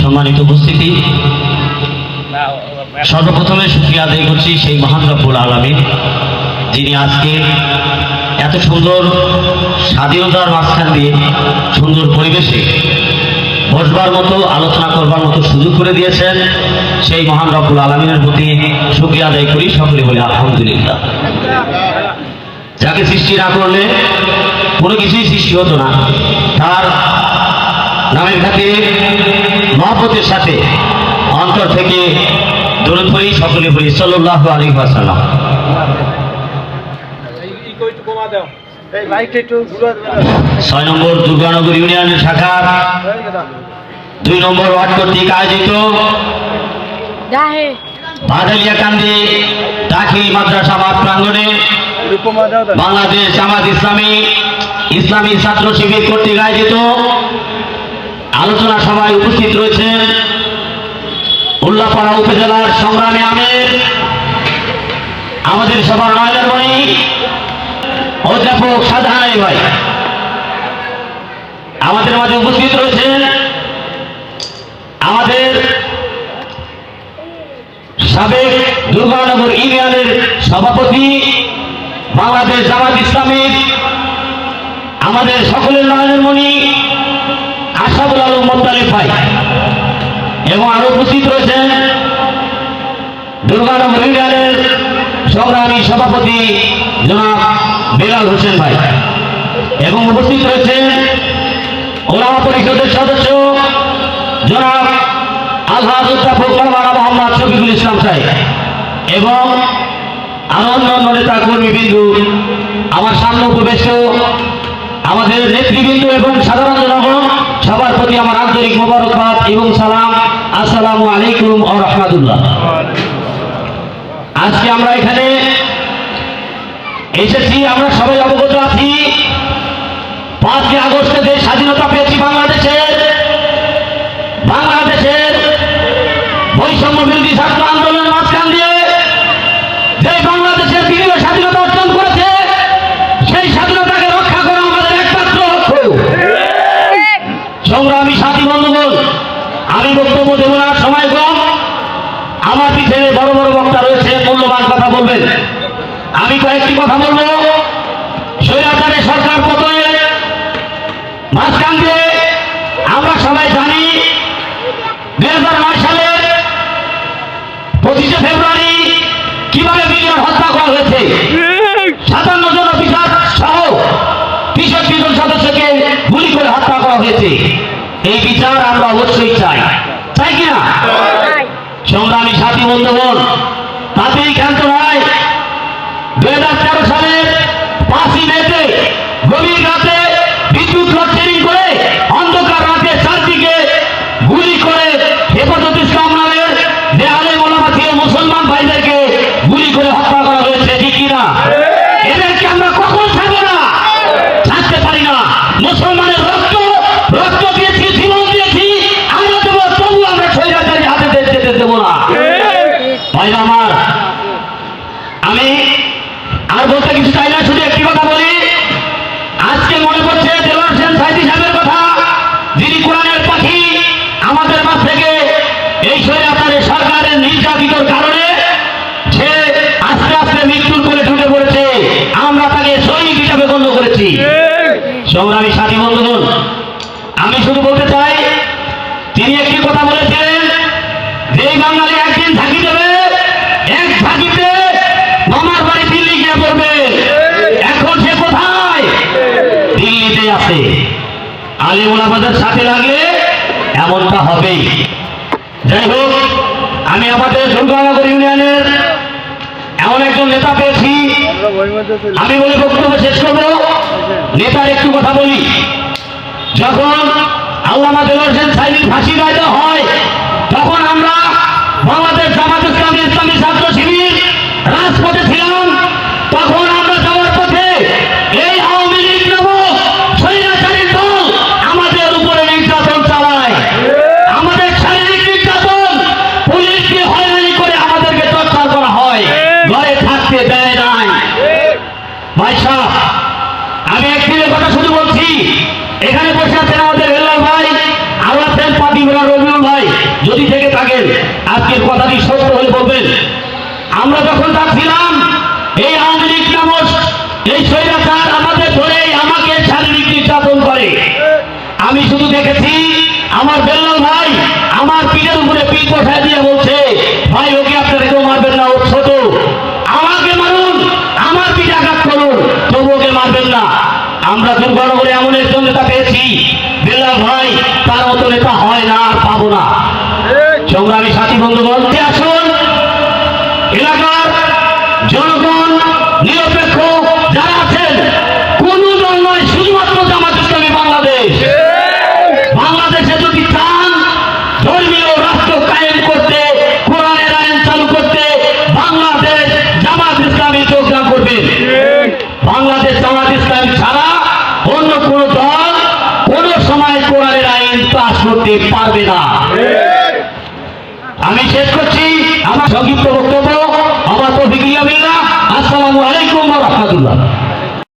সম্মানিত উপস্থিতি। সর্বপ্রথমে সুক্রিয়া আদায় করছি সেই মহান রব্বুল আলমী যিনি আজকে এত সুন্দর স্বাধীনতার মাঝখান দিয়ে সুন্দর পরিবেশে বসবার মতো, আলোচনা করবার মতো সুযোগ করে দিয়েছেন। সেই মহান রব্বুল আলমিনের প্রতি সুক্রিয়া আদায় করি, সকলে বলে আলহামদুলিল্লাহ। যাকে সৃষ্টি না করলে কোনো কিছুই সৃষ্টি হতো না। তার নামের খাতে মহব্বতের সাথে অন্তর থেকে দূরে পড়ি, সকলে পড়ি সাল্লাহ আলী আসাল্লাম ছয় নম্বর দুর্গানগর ইউনিয়ন শাখার দুই নম্বর ওয়ার্ড কর্তৃক আয়োজিত। Dahe. কান্দি দাখিল মাদ্রাসা মাঠ প্রাঙ্গণে দাও বাংলাদেশ জামাত ইসলামী ইসলামী ছাত্র শিবির কর্তৃক আয়োজিত। আলোচনা সভায় উপস্থিত রয়েছেন উল্লাপাড়া উপজেলার সংগ্রামী আমের। আমাদের সবার নয়নের মণি অধ্যাপক সাধারণ ভাই। আমাদের মাঝে উপস্থিত রয়েছেন আমাদের সাবেক দুর্গানগর ইউনিয়নের সভাপতি বাংলাদেশ জামাত ইসলামের, আমাদের সকলের নয়নের মণি আশাবুল আলম মোত্তালিফ ভাই এবং আরও উপস্থিত রয়েছেন দুর্গানগর ইউনিয়নের সংগ্রামী সভাপতি জনাব বেলাল হোসেন ভাই। এবং উপস্থিত রয়েছেন ওলামা পরিষদের সদস্য জনাব আলহাজ উদ্যাপক মৌলানা মোহাম্মদ শফিকুল ইসলাম সাহেব এবং আরও অন্যান্য নেতা কর্মীবৃন্দ আমার সামনে উপবেশ আমাদের নেতৃবৃন্দ এবং সাধারণ জনগণ, সবার প্রতি আমার আন্তরিক মোবারকবাদ এবং সালাম। আসসালামু আলাইকুম ও আজকে আমরা এখানে এসেছি, আমরা সবাই অবগত আছি। পাঁচই আগস্টে যে স্বাধীনতা পেয়েছি বাংলাদেশের বাংলাদেশের বৈষম্য বিরোধী ছাত্র আন্দোলনের মাঝখান দিয়ে যে বাংলাদেশের দীর্ঘ স্বাধীনতা অর্জন করেছে সেই স্বাধীনতাকে রক্ষা করা আমাদের একমাত্র লক্ষ্য সংগ্রামী সাথী বন্ধুগণ আমি বক্তব্য দেব না সময় কম আমার পিছনে বড় বড় বক্তা রয়েছে মূল্যবান কথা বলবেন আমি কয়েকটি কথা বলব। স্বৈরাচারের সরকার পতনে মাঝখান দিয়ে আমরা সবাই জানি দুই হাজার নয় সালের পঁচিশে ফেব্রুয়ারি কীভাবে মিলিয়ন হত্যা করা হয়েছে? সাতান্ন জন অফিসার সহ তেষট্টি জন সদস্যকে গুলি করে হত্যা করা হয়েছে। এই বিচার আমরা অবশ্যই চাই। চাই কিনা? সংগ্রামী সাথী বন্ধু বন্ধুগণ তাতেই ক্ষান্ত নয়। আমাদের মাঝ থেকে এই স্বৈরাচারের সরকারের নির্যাতিতর কারণে সে আস্তে আস্তে মৃত্যুর করে ঢুকে পড়েছে, আমরা তাকে শহীদ হিসাবে গণ্য করেছি। সংগ্রামী সাথী বন্ধুগণ, আমি শুধু বলতে চাই, তিনি একটি কথা বলেছিলেন, যেই বাঙালি একদিন ঝাঁকি দেবে, এক ঝাঁকিতে মামার বাড়ি দিল্লি গিয়ে পড়বে। এখন সে কোথায়? দিল্লিতে আছে। আলিমুল আমাদের সাথে লাগলে এমনটা হবেই। যাই হোক আমি আমাদের দুর্গানগর ইউনিয়নের এমন একজন নেতা পেয়েছি। আমি বলে বক্তব্য শেষ করব। নেতার একটু কথা বলি। যখন আল্লামা দেওয়ার ফাঁসি রায় হয়, তখন আমরা বাংলাদেশ জামাত ইসলামী ইসলামী ছাত্র শিবির রাজপথে ছিলাম তখন আমরা যাওয়ার পথে এই আওয়ামী লীগ নামক স্বৈরাচারী দল আমাদের উপরে নির্যাতন চালায় আমাদের শারীরিক নির্যাতন পুলিশকে হয়রানি করে আমাদেরকে টর্চার করা হয় ভাই সাহেব আমি একদিনের কথা শুধু বলছি এখানে বসে আছেন আমাদের হেলাল ভাই আর আছেন পাতি বেলা রবিউল ভাই যদি থেকে থাকেন আজকের কথাটি সত্য হলে বলবেন আমরা যখন যাচ্ছিলাম এই আওয়ামী লীগ এই স্বৈরাচার আমাদের ধরে আমাকে শারীরিক নির্যাতন করে। আমি শুধু দেখেছি, আমার বেল্লাল ভাই আমার পিঠের উপরে পিঠ বসায় দিয়ে বলছে, ভাই, ওকে আপনারা কেউ মারবেন না ও ছোট। আমাকে মারুন, আমার পিঠে আঘাত করুন, তবু ওকে মারবেন না। আমরা দুর্গনগরে এমন একজন নেতা পেয়েছি। বেল্লাল ভাই, তার মতো নেতা হয় না আর পাবো না। সংগ্রামী সাথী বন্ধু বলতে আসুন। এলাকার জনগণ, নিরপেক্ষ যারা আছেন, কোন দল নয়, শুধুমাত্র জামাত ইসলামী বাংলাদেশ। বাংলাদেশে যদি চান ধর্মীয় রাষ্ট্র কায়েম করতে, কোরআনের আইন চালু করতে বাংলাদেশ জামাত ইসলামী যোগদান করবে। বাংলাদেশ জামাত ইসলামী ছাড়া অন্য কোন দল কোন সময় কোরআনের আইন পাশ করতে পারবে না। আমি শেষ করছি। আমার সংক্ষিপ্ত বক্তব্য। আমার তো বিক্রিয়া আসসালামু আলাইকুম রহমতুল্লাহ।